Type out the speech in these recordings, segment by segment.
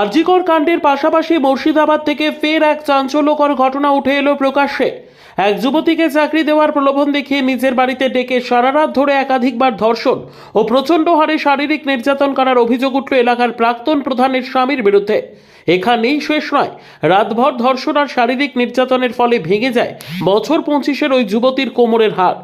আরজিকর কাণ্ডের পাশাপাশি মুর্শিদাবাদ থেকে ফের এক চাঞ্চল্যকর ঘটনা উঠে এলো প্রকাশ্যে। এক যুবতীকে চাকরি দেওয়ার প্রলোভন দেখিয়ে নিজের বাড়িতে ডেকে সারা রাত ধরে একাধিকবার ধর্ষণ ও প্রচণ্ড হারে শারীরিক নির্যাতন করার অভিযোগ উঠল এলাকার প্রাক্তন প্রধানের স্বামীর বিরুদ্ধে। এখানেই শেষ নয়, রাতভর ধর্ষণ আর শারীরিক নির্যাতনের ফলে ভেঙে যায় বছর পঁচিশের ওই যুবতীর কোমরের হাড়।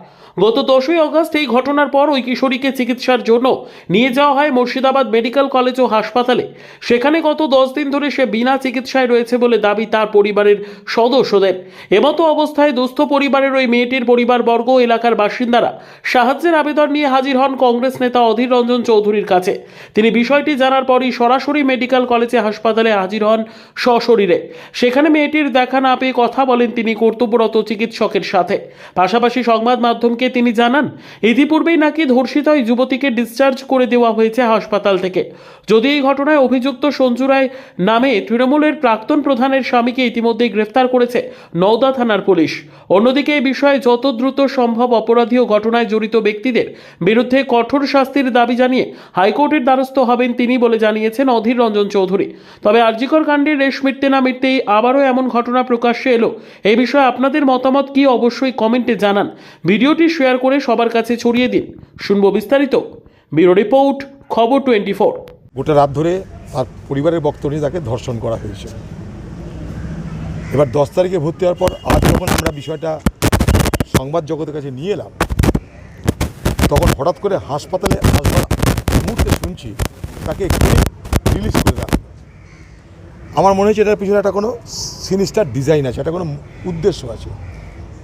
গত দশই অগস্ট এই ঘটনার পর ওই কিশোরীকে চিকিৎসার জন্য নিয়ে যাওয়া হয় মুর্শিদাবাদ মেডিকেল কলেজ ও হাসপাতালে। সেখানে গত দশ দিন ধরে সে বিনা চিকিৎসায় রয়েছে বলে দাবি তার পরিবারের সদস্যদের। এমতো অবস্থায় দুস্থ পরিবারের ওই মেয়েটির পরিবারবর্গ এলাকার বাসিন্দারা সাহায্যের আবেদন নিয়ে হাজির হন কংগ্রেস নেতা অধীর রঞ্জন চৌধুরীর কাছে। তিনি বিষয়টি জানার পরই সরাসরি মেডিকেল কলেজে হাসপাতালে হাজির হন সশরীরে। সেখানে মেয়েটির দেখা না পেয়ে কথা বলেন তিনি কর্তব্যরত চিকিৎসকের সাথে। পাশাপাশি সংবাদ মাধ্যমকে তিনি জানান, ইতিপূর্বেই নাকি ধর্ষিত ওই যুবতীকে ডিসচার্জ করে দেওয়া হয়েছে হাসপাতাল থেকে। যদি এই ঘটনায় অভিযুক্ত সঞ্জু রায় নামে তৃণমূলের প্রাক্তন প্রধানের স্বামীকে ইতিমধ্যেই গ্রেফতার করেছে নওদা থানার পুলিশ। অন্যদিকে এই বিষয়ে যত দ্রুত সম্ভব অপরাধী ও ঘটনায় জড়িত ব্যক্তিদের বিরুদ্ধে কঠোর শাস্তির দাবি জানিয়ে হাইকোর্টের দ্বারস্থ হবেন তিনি বলে জানিয়েছেন অধীর রঞ্জন চৌধুরী। তবে আরজিকর কাণ্ডের রেশ মিটতে না মিটতেই আবারও এমন ঘটনা প্রকাশ্যে এলো। এই বিষয়ে আপনাদের মতামত কি অবশ্যই কমেন্টে জানান। ভিডিওটি শেয়ার করে সবার কাছে ছড়িয়ে দিন। শুনব বিস্তারিত। ব্যুরো রিপোর্ট, খবর টোয়েন্টি ফোর গোটা রাত ধরে তার পরিবারের বক্তব্য নিয়ে তাকে ধর্ষণ করা হয়েছে। এবার দশ তারিখে ভর্তি হওয়ার পর আজ যখন আমরা বিষয়টা সংবাদ জগতের কাছে নিয়ে এলাম, তখন হঠাৎ করে হাসপাতালে আসবার মুহূর্তে শুনছি তাকে এক্ষুনি রিলিজ করে দেওয়া আমার মনে হচ্ছে এটার পিছনে একটা কোনো সিনিস্টার ডিজাইন আছে, একটা কোনো উদ্দেশ্য আছে।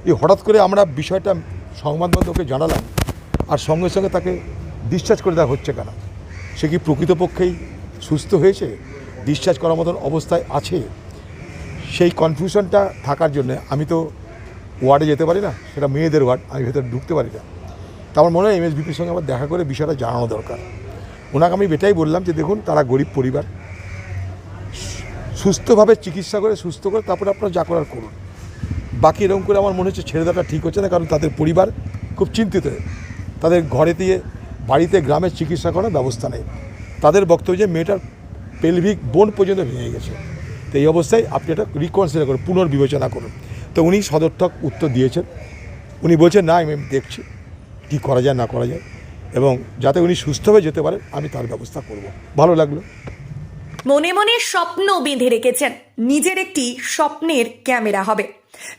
এই হঠাৎ করে আমরা বিষয়টা সংবাদ মাধ্যমকে জানালাম আর সঙ্গে সঙ্গে তাকে ডিসচার্জ করে দেওয়া হচ্ছে কেন? সে কি প্রকৃতপক্ষেই সুস্থ হয়েছে? ডিসচার্জ করার মতন অবস্থায় আছে? সেই কনফিউশনটা থাকার জন্য আমি তো ওয়ার্ডে যেতে পারি না, সেটা মেয়েদের ওয়ার্ড, আমি ভেতরে ঢুকতে পারি না। তা আমার মনে হয় এমএসবিপির সঙ্গে আমার দেখা করে বিষয়টা জানানো দরকার। ওনাকে আমি এটাই বললাম যে দেখুন, তারা গরিব পরিবার সুস্থভাবে চিকিৎসা করে, সুস্থ করে তারপরে আপনারা যা করার করুন। বাকি এরকম করে আমার মনে হচ্ছে ছেড়ে দেওয়াটা ঠিক হচ্ছে না, কারণ তাদের পরিবার খুব চিন্তিত। তাদের ঘরে দিয়ে বাড়িতে গ্রামের চিকিৎসা করার ব্যবস্থা নেই। তাদের বক্তব্য যে মেয়েটার পেলভিক বোন পর্যন্ত ভেঙে গেছে। তো এই অবস্থায় আপনি এটা রিকনসিডার করুন, পুনর্বিবেচনা করুন। তো উনি সদর্থক উত্তর দিয়েছেন। উনি বলছেন, না, আমি দেখছি, কী করা যায়, না করা যায়। এবং যাতে উনি সুস্থ হয়ে যেতে পারেন, আমি তার ব্যবস্থা করব। ভালো লাগল। মনে মনে স্বপ্ন বেঁধে রেখেছেন। নিজের একটি স্বপ্নের ক্যামেরা হবে।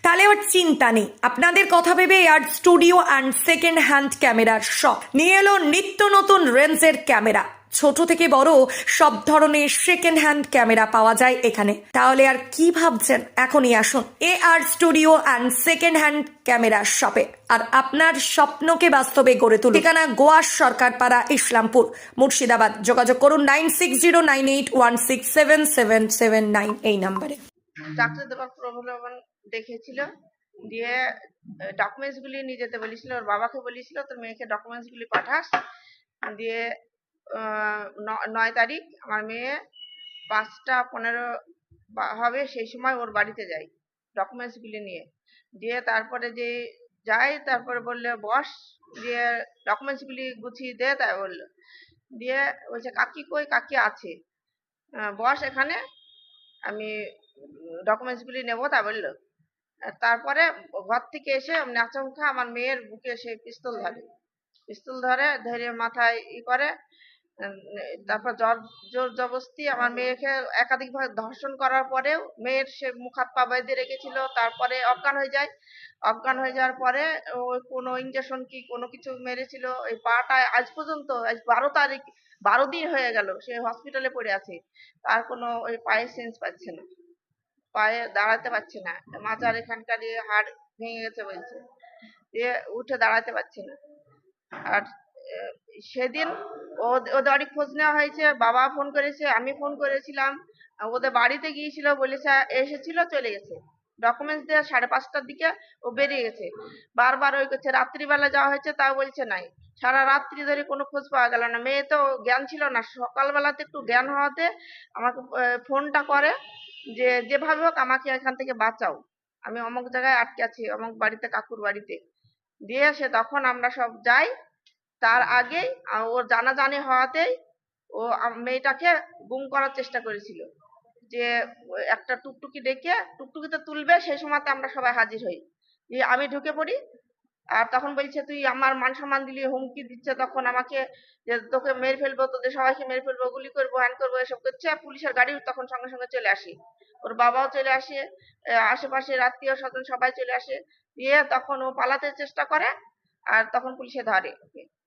তাহলে আর চিন্তা নেই। আপনাদের কথা ভেবে R studio and second hand ক্যামেরার শপ নিয়ে এলো নিত্য নতুন রেঞ্জের ক্যামেরা। ছোট থেকে বড় সব ধরনের সেকেন্ড হ্যান্ড ক্যামেরা পাওয়া যায় এখানে। তাহলে আর কি ভাবছেন? এখনই আসুন A R studio and second hand camera শপে। আর আপনার স্বপ্নকে বাস্তবে গড়ে তুলুন। ঠিকানা গোয়ার সরকারপাড়া, ইসলামপুর। মুর্শিদাবাদ। যোগাযোগ করুন nine six zero nine eight one six seven seven seven nine এই নাম্বারে। দেখেছিল দিয়ে ডকুমেন্টস গুলি নিয়ে যেতে বলেছিল, ওর বাবাকে বলেছিল, তোর মেয়েকে ডকুমেন্টস গুলি পাঠাস। দিয়ে নয় তারিখ আমার মেয়ে পাঁচটা পনেরো হবে সেই সময় ওর বাড়িতে যাই ডকুমেন্টস গুলি নিয়ে। দিয়ে তারপরে যে যাই তারপরে বললে, বস, দিয়ে ডকুমেন্টস গুলি গুছিয়ে দে তাই বলল। দিয়ে বলছে, কাকি কই? কাকি আছে। বস, এখানে। আমি ডকুমেন্টস গুলি নেব, তা বলল। তারপরে ঘর থেকে এসে নাচমখা আমার মেয়ের বুকে সে পিস্তল ধরে। পিস্তল ধরে ধরে মাথায় ই করে তারপর জোর জোর জবরদস্তি আমার মেয়েকে একাধিকভাবে ধর্ষণ করার পরেও মেয়ের সে মুখ হাত পা বেঁধে রেখেছিল, তারপরে অজ্ঞান হয়ে যায়। অজ্ঞান হয়ে যাওয়ার পরে ওই কোনো ইঞ্জেকশন কি কোনো কিছু মেরেছিল ওই পাটা আজ পর্যন্ত, আজ বারো তারিখ, বারো দিন হয়ে গেল সে হসপিটালে পড়ে আছে। তার কোনো ওই পায়ে সেন্স পাচ্ছে না। পায়ে দাঁড়াতে পারছে না। মাজার এখানকার দিয়ে হাড় ভেঙে গেছে বলছে। দিয়ে উঠে দাঁড়াতে পারছে না। আর সেদিন ওদের বাড়ি খোঁজ নেওয়া হয়েছে, বাবা ফোন করেছে, আমি ফোন করেছিলাম। ওদের বাড়িতে গিয়েছিল বলেছে এসেছিল, চলে গেছে। ডকুমেন্টস দিয়ে সাড়ে পাঁচটার দিকে ও বেরিয়ে গেছে। বারবার ওই করছে রাত্রিবেলা যাওয়া হয়েছে, তাও বলছে নাই। সারা রাত্রি ধরে কোনো খোঁজ পাওয়া গেল না। মেয়ে তো জ্ঞান ছিল না। সকালবেলাতে একটু জ্ঞান হওয়াতে আমাকে ফোনটা করে। যে, যেভাবে হোক আমাকে এখান থেকে বাঁচাও। আমি অমুক জায়গায় আটকে আছি, অমুক বাড়িতে, কাকুর বাড়িতে। দিয়ে সে তখন আমরা সব যাই। তার আগেই ওর জানাজানি হওয়াতেই ও মেয়েটাকে গুম করার চেষ্টা করেছিল। যে একটা টুকটুকি ডেকে টুকটুকিতে তুলবে, সেই সময়তে আমরা সবাই হাজির হই। দিয়ে আমি ঢুকে পড়ি আর তখন বলছে, তুই আমার মান সম্মান দিলি, হুমকি দিচ্ছে তখন আমাকে যে তোকে মেরে ফেলব, তোদের সবাইকে মেরে ফেলব, গুলি করব, হ্যান করব, এসব করছে পুলিশের গাড়ি তখন সঙ্গে সঙ্গে চলে আসে। ওর বাবাও চলে আসে আশেপাশে আত্মীয় স্বজন সবাই চলে আসে, দিয়ে তখন ও পালাতে চেষ্টা করে, আর তখন পুলিশে ধরে ওকে।